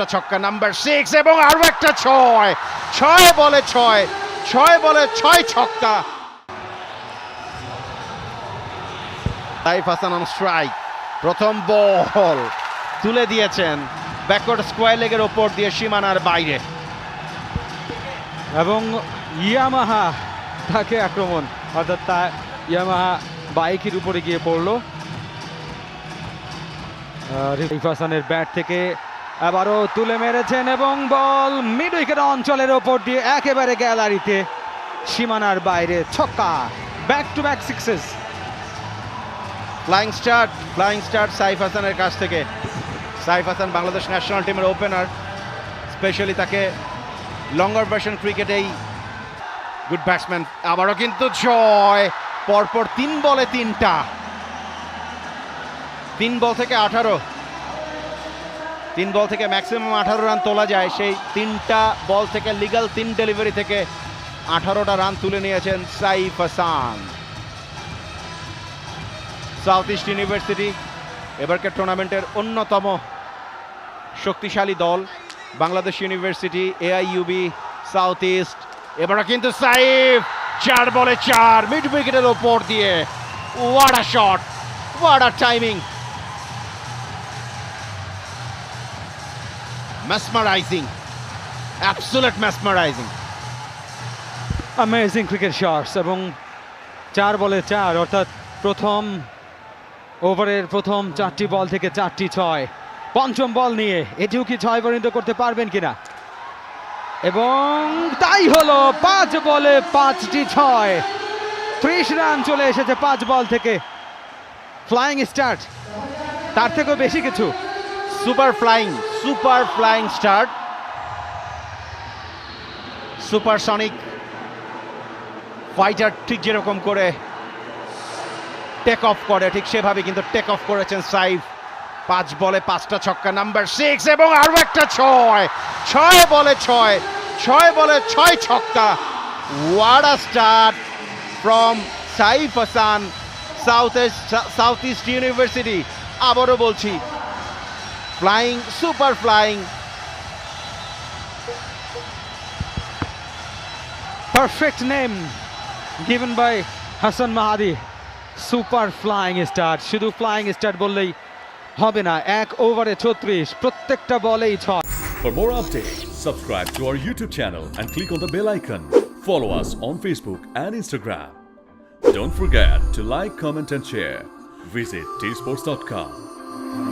পাঁচটা ছক্কা number six এবং আরও একটা ছয়। ছয় বলে ছয় ছয় বলে ছয় ছক্কা। সাইফ হাসান স্ট্রাইক প্রথম বল তুলে দিয়েছেন ব্যাকওয়ার্ড স্কোয়ার লেগের ওপর দিয়ে সীমানার বাইরে। এবং ইয়ামাহা তাকে আক্রমণ, অর্থাৎ তা ইয়ামাহা বাইকের উপরে গিয়ে পড়ল। আর রিফ হাসানের ব্যাট থেকে আবারও তুলে মেরেছেন এবং বল মিড উইকেট অঞ্চলের ওপর দিয়ে একেবারে গ্যালারিতে সীমানার বাইরে ছক্কা। Back to back sixes flying start flying start Saif হাসানের কাছ থেকে। সাইফ হাসান বাংলাদেশ ন্যাশনাল টিমের ওপেনার স্পেশালি তাকে লঙ্গার ভার্সন ক্রিকেটেই গুড ব্যাটসম্যান আবারও কিন্তু জয়, পরপর তিন বলে তিনটা। তিন বল থেকে আঠারো। তিন বল থেকে ম্যাক্সিমাম আঠারো রান তোলা যায়। সেই তিনটা বল থেকে লিগাল তিন ডেলিভারি থেকে আঠারোটা রান তুলে নিয়েছেন Saif Hasan. South east university এবারকার টুর্নামেন্টের অন্যতম শক্তিশালী দল Bangladesh university AIUB south east এবারও কিন্তু সাইফ চার বলে চার। মিড উইকেটের ওপর দিয়ে। What a shot what a timing mesmerizing. Absolute mesmerizing. Amazing cricket shots এবং চার বলে চার, অর্থাৎ প্রথম ওভারের প্রথম চারটি বল থেকে চারটি ছয়। পঞ্চম বল নিয়ে এটিও কি ছয় পরিণত করতে পারবেন কিনা? এবং তাই হলো পাঁচ বলে পাঁচটি ছয়। ত্রিশ রান চলে এসেছে পাঁচ বল থেকে। ফ্লাইং স্টার্ট তার থেকেও বেশি কিছু। Super flying super flying start supersonic fighter ঠিক যেরকম করে টেক অফ করে, ঠিক সেভাবে কিন্তু টেক অফ করেছেন সাইফ পাঁচ বলে পাঁচটা ছক্কা নাম্বার সিক্স এবং আরও একটা ছয়। ছয় বলে ছয় ছয় বলে ছয় ছক্কা। What a start from Saif Hasan south south east university আবারও বলছি Flying super flying perfect name given by Hasan Mahadi super flying star শুধু ফ্লাইং স্টার বললেই হবে না এক ওভারে ছত্রিশ প্রত্যেকটা বলেই ছয় For more updates, subscribe to our YouTube channel and click on the bell icon. Follow us on Facebook and Instagram. Don't forget to like, comment, and share. Visit tsports.com.